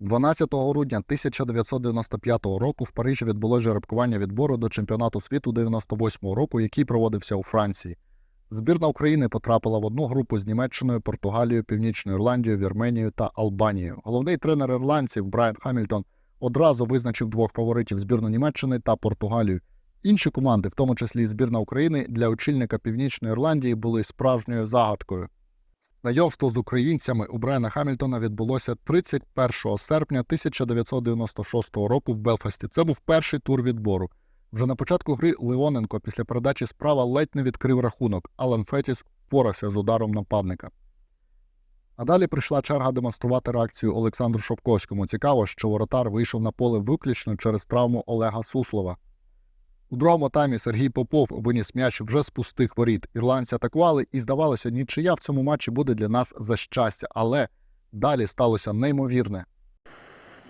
12 грудня 1995 року в Парижі відбулося жеребкування відбору до чемпіонату світу 98 року, який проводився у Франції. Збірна України потрапила в одну групу з Німеччиною, Португалією, Північною Ірландією, Вірменією та Албанією. Головний тренер ірландців Брайан Хамільтон одразу визначив двох фаворитів збірну Німеччини та Португалію. Інші команди, в тому числі і збірна України, для очільника Північної Ірландії були справжньою загадкою. Знайомство з українцями у Брайана Хамільтона відбулося 31 серпня 1996 року в Белфасті. Це був перший тур відбору. Вже на початку гри Леоненко після передачі справа ледь не відкрив рахунок. Алан Фетіс впорався з ударом нападника. А далі прийшла черга демонструвати реакцію Олександру Шовковському. Цікаво, що воротар вийшов на поле виключно через травму Олега Суслова. У другому таймі Сергій Попов виніс м'яч вже з пустих воріт. Ірландці атакували, і здавалося, нічия в цьому матчі буде для нас за щастя. Але далі сталося неймовірне.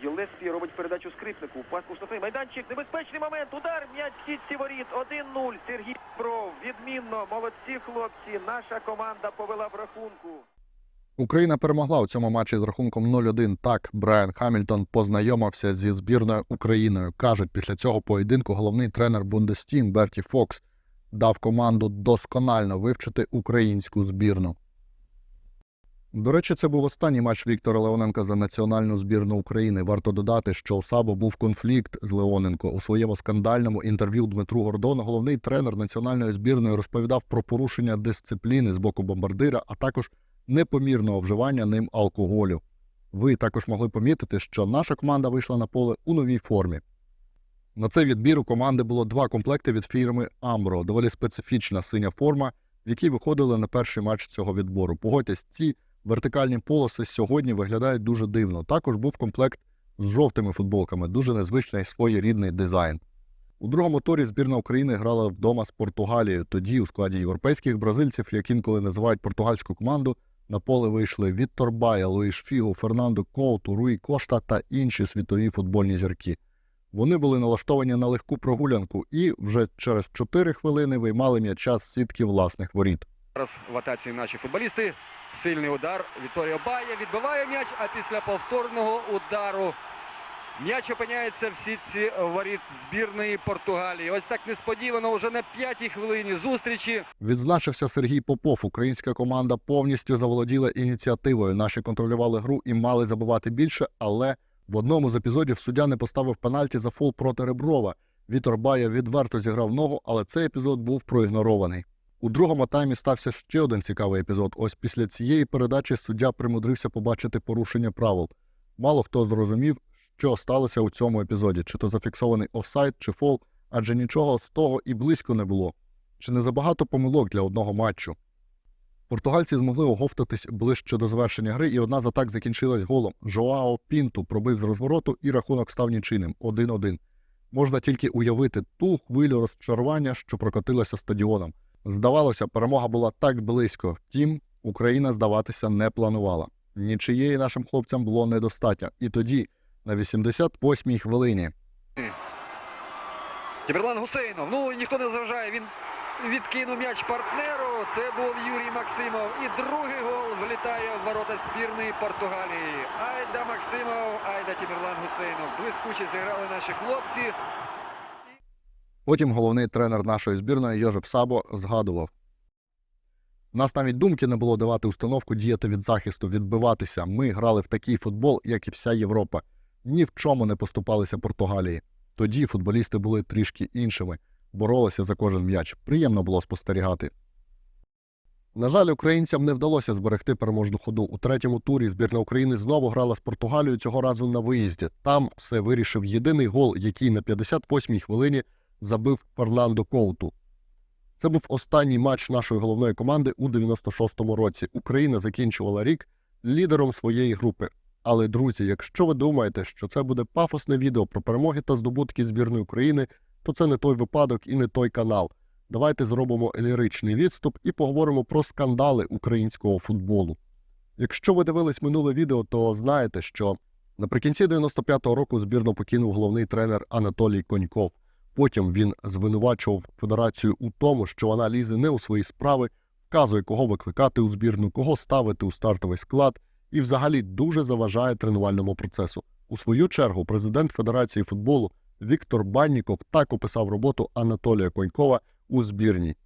Єлеспі робить передачу скрипнику. Пас у штрафний майданчик. Небезпечний момент. Удар. М'яч в сітці воріт. 1-0. Сергій Бров. Відмінно. Молодці хлопці. Наша команда повела в рахунку. Україна перемогла у цьому матчі з рахунком 0-1. Так, Брайан Хамільтон познайомився зі збірною Україною. Кажуть, після цього поєдинку головний тренер Бундестім Берті Фокс дав команду досконально вивчити українську збірну. До речі, це був останній матч Віктора Леоненка за національну збірну України. Варто додати, що у Сабо був конфлікт з Леоненко. У своєму скандальному інтерв'ю Дмитру Гордону головний тренер національної збірної розповідав про порушення дисципліни з боку бомбардира, а також непомірного вживання ним алкоголю. Ви також могли помітити, що наша команда вийшла на поле у новій формі. На цей відбір у команди було два комплекти від фірми Ambro, доволі специфічна синя форма, в якій виходили на перший матч цього відбору. Погодьтесь, ці вертикальні полоси сьогодні виглядають дуже дивно. Також був комплект з жовтими футболками, дуже незвичний своєрідний дизайн. У другому турі збірна України грала вдома з Португалією. Тоді у складі європейських бразильців, як інколи називають португальську команду, на поле вийшли Віттор Бая, Луїш Фігу, Фернандо Коуту, Руї Кошта та інші світові футбольні зірки. Вони були налаштовані на легку прогулянку і вже через 4 хвилини виймали м'яча з сітки власних воріт. Зараз в атаці наші футболісти. Сильний удар. Віторіо Бая відбиває м'яч, а після повторного удару м'яч опиняється в сітці воріт збірної Португалії. Ось так несподівано, вже на п'ятій хвилині зустрічі. Відзначився Сергій Попов. Українська команда повністю заволоділа ініціативою. Наші контролювали гру і мали забивати більше, але в одному з епізодів суддя не поставив пенальті за фол проти Реброва. Вітор Бая відверто зіграв ногу, але цей епізод був проігнорований. У другому таймі стався ще один цікавий епізод. Ось після цієї передачі суддя примудрився побачити порушення правил. Мало хто зрозумів, що сталося у цьому епізоді, чи то зафіксований офсайд, чи фол, адже нічого з того і близько не було. Чи не забагато помилок для одного матчу? Португальці змогли оговтатись ближче до завершення гри, і одна з атак закінчилась голом. Жоао Пінту пробив з розвороту, і рахунок став нічийним 1-1. Можна тільки уявити ту хвилю розчарування, що прокотилася стадіоном. Здавалося, перемога була так близько. Втім, Україна здаватися не планувала. Нічиєї нашим хлопцям було недостатньо. І тоді, на 88-й хвилині, Тімерлан Гусейнов. Ну ніхто не заважає. Він відкинув м'яч партнеру. Це був Юрій Максимов. І другий гол влітає в ворота збірної Португалії. Айда Максимов, айда Тімерлан Гусейнов. Блискуче зіграли наші хлопці. Потім головний тренер нашої збірної Йожеп Сабо згадував: У нас навіть думки не було давати установку діяти від захисту, відбиватися. Ми грали в такий футбол, як і вся Європа. Ні в чому не поступалися Португалії. Тоді футболісти були трішки іншими, боролися за кожен м'яч. Приємно було спостерігати. На жаль, українцям не вдалося зберегти переможну ходу. У третьому турі збірна України знову грала з Португалією цього разу на виїзді. Там все вирішив єдиний гол, який на 58-й хвилині забив Фернандо Коуту. Це був останній матч нашої головної команди у 96-му році. Україна закінчувала рік лідером своєї групи. Але, друзі, якщо ви думаєте, що це буде пафосне відео про перемоги та здобутки збірної України, то це не той випадок і не той канал. Давайте зробимо ліричний відступ і поговоримо про скандали українського футболу. Якщо ви дивились минуле відео, то знаєте, що наприкінці 95-го року збірну покинув головний тренер Анатолій Коньков. Потім він звинувачував федерацію у тому, що вона лізе не у свої справи, вказує, кого викликати у збірну, кого ставити у стартовий склад, і взагалі дуже заважає тренувальному процесу. У свою чергу президент Федерації футболу Віктор Банніков так описав роботу Анатолія Конькова у збірній.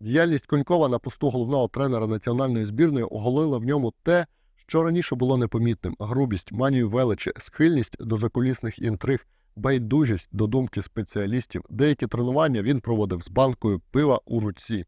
Діяльність Конькова на посту головного тренера національної збірної оголила в ньому те, що раніше було непомітним: грубість, манію величі, схильність до закулісних інтриг, байдужість до думки спеціалістів. Деякі тренування він проводив з банкою пива у руці.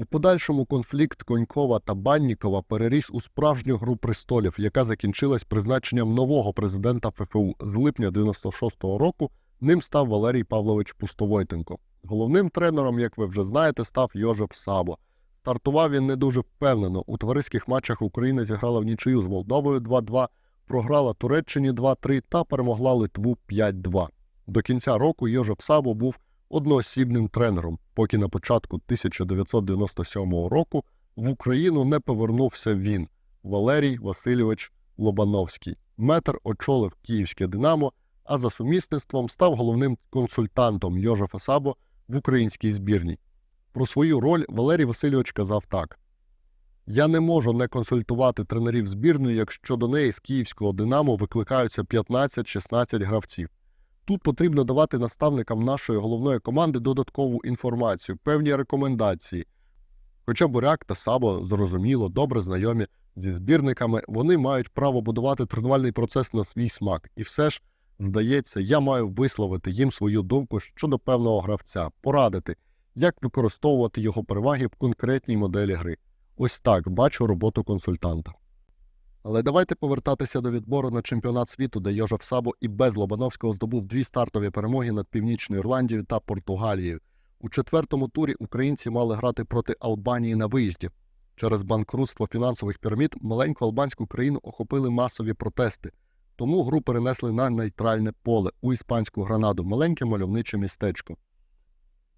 У подальшому конфлікт Конькова та Баннікова переріс у справжню гру престолів, яка закінчилась призначенням нового президента ФФУ з липня 96-го року. Ним став Валерій Павлович Пустовойтенко. Головним тренером, як ви вже знаєте, став Йожеп Сабо. Стартував він не дуже впевнено. У товариських матчах Україна зіграла в нічию з Молдовою 2-2, програла Туреччині 2-3 та перемогла Литву 5-2. До кінця року Йожеп Сабо був одноосібним тренером, поки на початку 1997 року в Україну не повернувся він, Валерій Васильович Лобановський. Метр очолив київське Динамо, а за сумісництвом став головним консультантом Йожефа Сабо в українській збірній. Про свою роль Валерій Васильович казав так: Я не можу не консультувати тренерів збірної, якщо до неї з київського Динамо викликаються 15-16 гравців. Тут потрібно давати наставникам нашої головної команди додаткову інформацію, певні рекомендації. Хоча Буряк та Сабо зрозуміло, добре знайомі зі збірниками, вони мають право будувати тренувальний процес на свій смак. І все ж, здається, я маю висловити їм свою думку щодо певного гравця, порадити, як використовувати його переваги в конкретній моделі гри. Ось так бачу роботу консультанта. Але давайте повертатися до відбору на чемпіонат світу, де Йожеф Сабо і без Лобановського здобув дві стартові перемоги над Північною Ірландією та Португалією. У четвертому турі українці мали грати проти Албанії на виїзді. Через банкрутство фінансових пірамід маленьку албанську країну охопили масові протести, тому гру перенесли на нейтральне поле у іспанську гранаду, маленьке мальовниче містечко.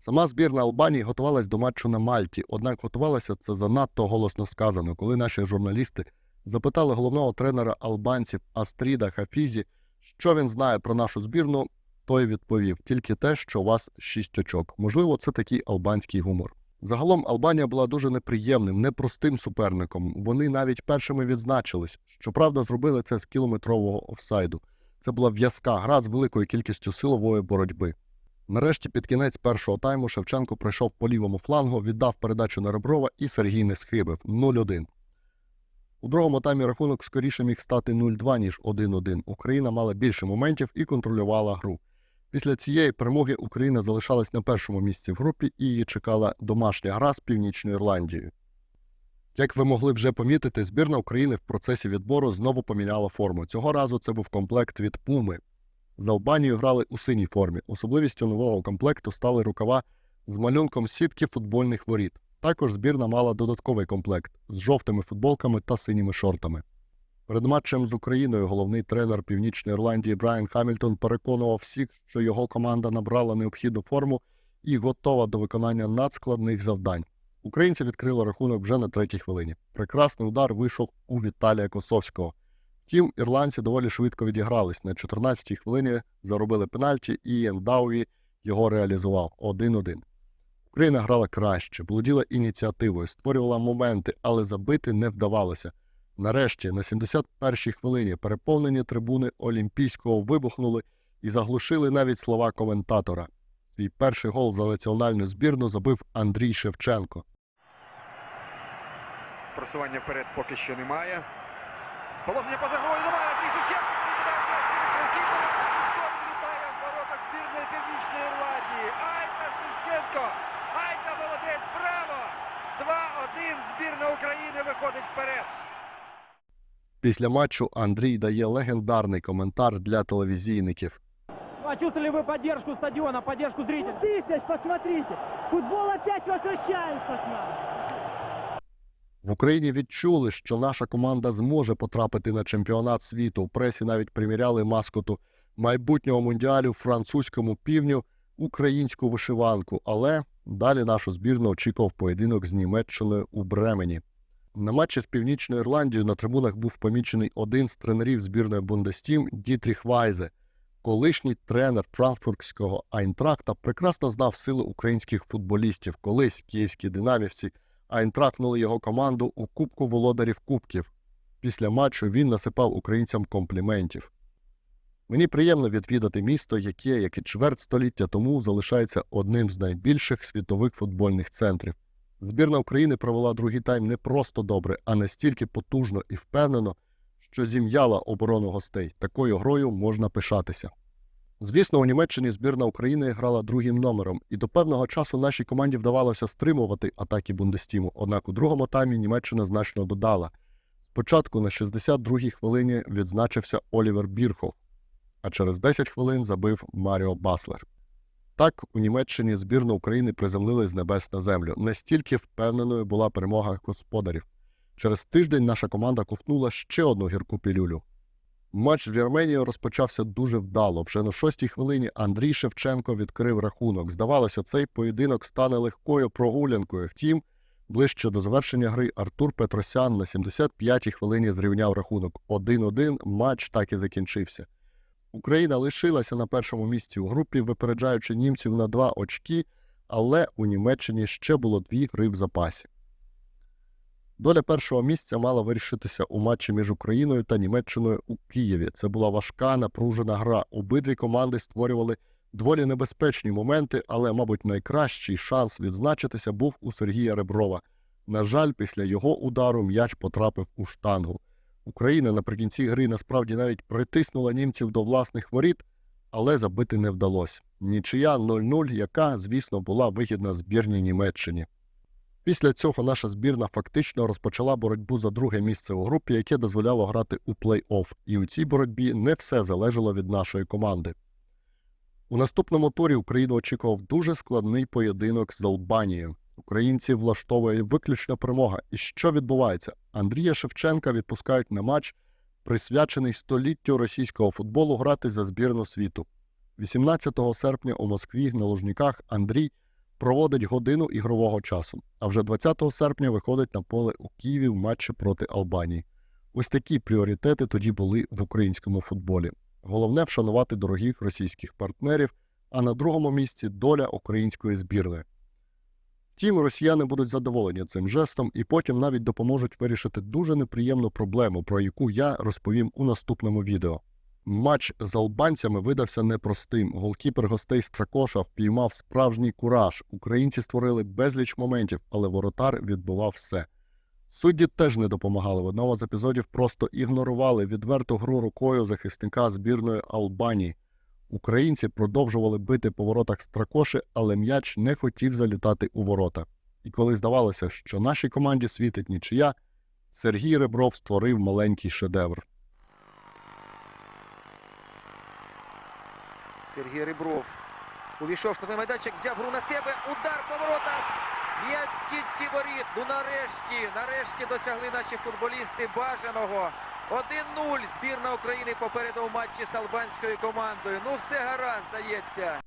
Сама збірна Албанії готувалась до матчу на Мальті, однак готувалася це занадто голосно сказано, коли наші журналісти запитали головного тренера албанців Астріда Хафізі, що він знає про нашу збірну. Той відповів тільки те, що у вас шість очок. Можливо, це такий албанський гумор. Загалом Албанія була дуже неприємним, непростим суперником. Вони навіть першими відзначились. Щоправда, зробили це з кілометрового офсайду. Це була в'язка гра з великою кількістю силової боротьби. Нарешті, під кінець першого тайму Шевченко пройшов по лівому флангу, віддав передачу на Реброва і Сергій не схибив 0-1. У другому таймі рахунок скоріше міг стати 0-2, ніж 1-1. Україна мала більше моментів і контролювала гру. Після цієї перемоги Україна залишалась на першому місці в групі і її чекала домашня гра з Північною Ірландією. Як ви могли вже помітити, збірна України в процесі відбору знову поміняла форму. Цього разу це був комплект від Пуми. З Албанією грали у синій формі. Особливістю нового комплекту стали рукава з малюнком сітки футбольних воріт. Також збірна мала додатковий комплект з жовтими футболками та синіми шортами. Перед матчем з Україною головний тренер Північної Ірландії Брайан Хамільтон переконував всіх, що його команда набрала необхідну форму і готова до виконання надскладних завдань. Українці відкрили рахунок вже на третій хвилині. Прекрасний удар вийшов у Віталія Косовського. Втім, ірландці доволі швидко відігрались. На 14-й хвилині заробили пенальті, і Дауї його реалізував 1-1. Україна грала краще, володіла ініціативою, створювала моменти, але забити не вдавалося. Нарешті, на 71-й хвилині, переповнені трибуни Олімпійського вибухнули і заглушили навіть слова коментатора. Свій перший гол за національну збірну забив Андрій Шевченко. Просування вперед поки що немає. Положення поза грою немає. Андрій Шевченко. Кіпер літає в воротах збірної Північної Ірландії. Айка Шевченко. Айка молодець. Браво! 2-1. Збірна України виходить вперед. Після матчу Андрій дає легендарний коментар для телевізійників. Почувствовали вы поддержку стадиона, поддержку зрителей? Тысяч, посмотрите! Футбол опять возвращается к нам! В Україні відчули, що наша команда зможе потрапити на чемпіонат світу. В пресі навіть приміряли маскоту майбутнього мундіалю французькому півню українську вишиванку. Але далі нашу збірну очікував поєдинок з Німеччиною у Бремені. На матчі з Північною Ірландією на трибунах був помічений один з тренерів збірної Бундестім Дітріх Вайзе. Колишній тренер франкфуртського Айнтрахта прекрасно знав сили українських футболістів. Колись київські динамівці Айнтрахнули його команду у Кубку володарів Кубків. Після матчу він насипав українцям компліментів. Мені приємно відвідати місто, яке, як і чверть століття тому, залишається одним з найбільших світових футбольних центрів. Збірна України провела другий тайм не просто добре, а настільки потужно і впевнено, що зім'яла оборону гостей. Такою грою можна пишатися. Звісно, у Німеччині збірна України грала другим номером, і до певного часу нашій команді вдавалося стримувати атаки Бундестіму. Однак у другому таймі Німеччина значно додала. Спочатку на 62-й хвилині відзначився Олівер Бірхов, а через 10 хвилин забив Маріо Баслер. Так, у Німеччині збірну України приземлили з небес на землю. Настільки впевненою була перемога господарів. Через тиждень наша команда ковтнула ще одну гірку пілюлю. Матч з Вірменією розпочався дуже вдало. Вже на шостій хвилині Андрій Шевченко відкрив рахунок. Здавалося, цей поєдинок стане легкою прогулянкою. Втім, ближче до завершення гри Артур Петросян на 75-й хвилині зрівняв рахунок. 1-1 матч так і закінчився. Україна лишилася на першому місці у групі, випереджаючи німців на два очки, але у Німеччині ще було дві гри в запасі. Доля першого місця мала вирішитися у матчі між Україною та Німеччиною у Києві. Це була важка, напружена гра. Обидві команди створювали доволі небезпечні моменти, але, мабуть, найкращий шанс відзначитися був у Сергія Реброва. На жаль, після його удару м'яч потрапив у штангу. Україна наприкінці гри насправді навіть притиснула німців до власних воріт, але забити не вдалося. Нічия 0-0, яка, звісно, була вигідна збірній Німеччині. Після цього наша збірна фактично розпочала боротьбу за друге місце у групі, яке дозволяло грати у плей-офф, і у цій боротьбі не все залежало від нашої команди. У наступному турі Україну очікував дуже складний поєдинок з Албанією. Українці влаштовує виключно перемога. І що відбувається? Андрія Шевченка відпускають на матч, присвячений століттю російського футболу грати за збірну світу. 18 серпня у Москві на Лужниках Андрій проводить годину ігрового часу, а вже 20 серпня виходить на поле у Києві в матчі проти Албанії. Ось такі пріоритети тоді були в українському футболі. Головне вшанувати дорогих російських партнерів, а на другому місці доля української збірної. Втім, росіяни будуть задоволені цим жестом і потім навіть допоможуть вирішити дуже неприємну проблему, про яку я розповім у наступному відео. Матч з албанцями видався непростим. Голкіпер гостей Стракоша впіймав справжній кураж. Українці створили безліч моментів, але воротар відбував все. Судді теж не допомагали. В одному з епізодів просто ігнорували відверту гру рукою захисника збірної Албанії. Українці продовжували бити по воротах Стракоши, але м'яч не хотів залітати у ворота. І коли здавалося, що нашій команді світить нічия, Сергій Ребров створив маленький шедевр. Сергій Рибров увійшов штрафний майданчик, взяв гру на себе. Удар по воротах. В сітці воріт. Ну нарешті, нарешті досягли наші футболісти бажаного. 1-0. Збірна України попереду у матчі з албанською командою. Ну все гаразд, здається.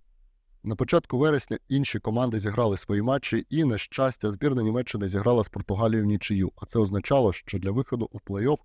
На початку вересня інші команди зіграли свої матчі, і, на щастя, збірна Німеччини зіграла з Португалією в нічию. А це означало, що для виходу у плей-офф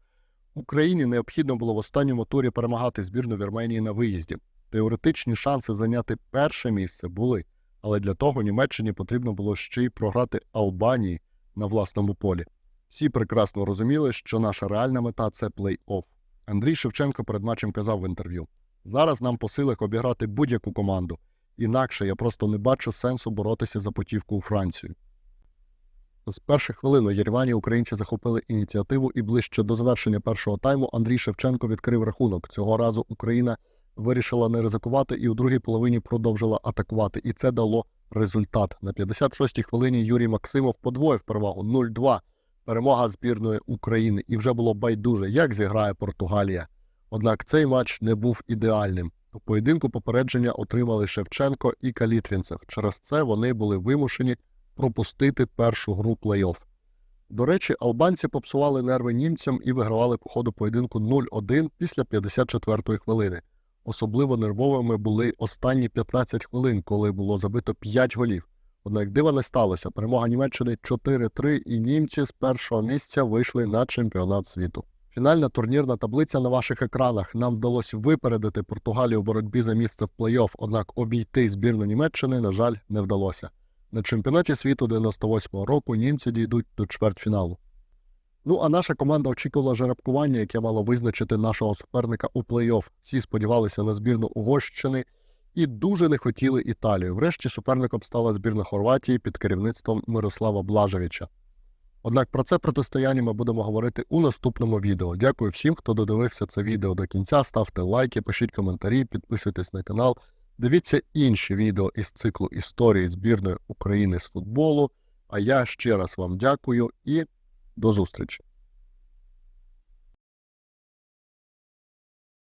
Україні необхідно було в останньому турі перемагати збірну Вірменії на виїзді. Теоретичні шанси зайняти перше місце були, але для того Німеччині потрібно було ще й програти Албанії на власному полі. Всі прекрасно розуміли, що наша реальна мета це плей-офф. Андрій Шевченко перед матчем казав в інтерв'ю: зараз нам по силах обіграти будь-яку команду. Інакше я просто не бачу сенсу боротися за путівку у Францію. З перших хвилин у Єревані українці захопили ініціативу і ближче до завершення першого тайму Андрій Шевченко відкрив рахунок. Цього разу Україна вирішила не ризикувати і у другій половині продовжила атакувати. І це дало результат. На 56-й хвилині Юрій Максимов подвоїв перевагу 0-2. Перемога збірної України. І вже було байдуже, як зіграє Португалія. Однак цей матч не був ідеальним. У поєдинку попередження отримали Шевченко і Калітвінцев. Через це вони були вимушені пропустити першу гру плей-офф. До речі, албанці попсували нерви німцям і вигравали по ходу поєдинку 0-1 після 54-ї хвилини. Особливо нервовими були останні 15 хвилин, коли було забито 5 голів. Однак дива не сталося. Перемога Німеччини 4-3, і німці з першого місця вийшли на чемпіонат світу. Фінальна турнірна таблиця на ваших екранах. Нам вдалося випередити Португалію в боротьбі за місце в плей-офф, однак обійти збірну Німеччини, на жаль, не вдалося. На чемпіонаті світу 98-го року німці дійдуть до чвертьфіналу. Ну а наша команда очікувала жеребкування, яке мало визначити нашого суперника у плей-офф. Всі сподівалися на збірну Угорщини і дуже не хотіли Італію. Врешті суперником стала збірна Хорватії під керівництвом Мирослава Блажевича. Однак про це протистояння ми будемо говорити у наступному відео. Дякую всім, хто додивився це відео до кінця. Ставте лайки, пишіть коментарі, підписуйтесь на канал. Дивіться інші відео із циклу історії збірної України з футболу. А я ще раз вам дякую і до зустрічі.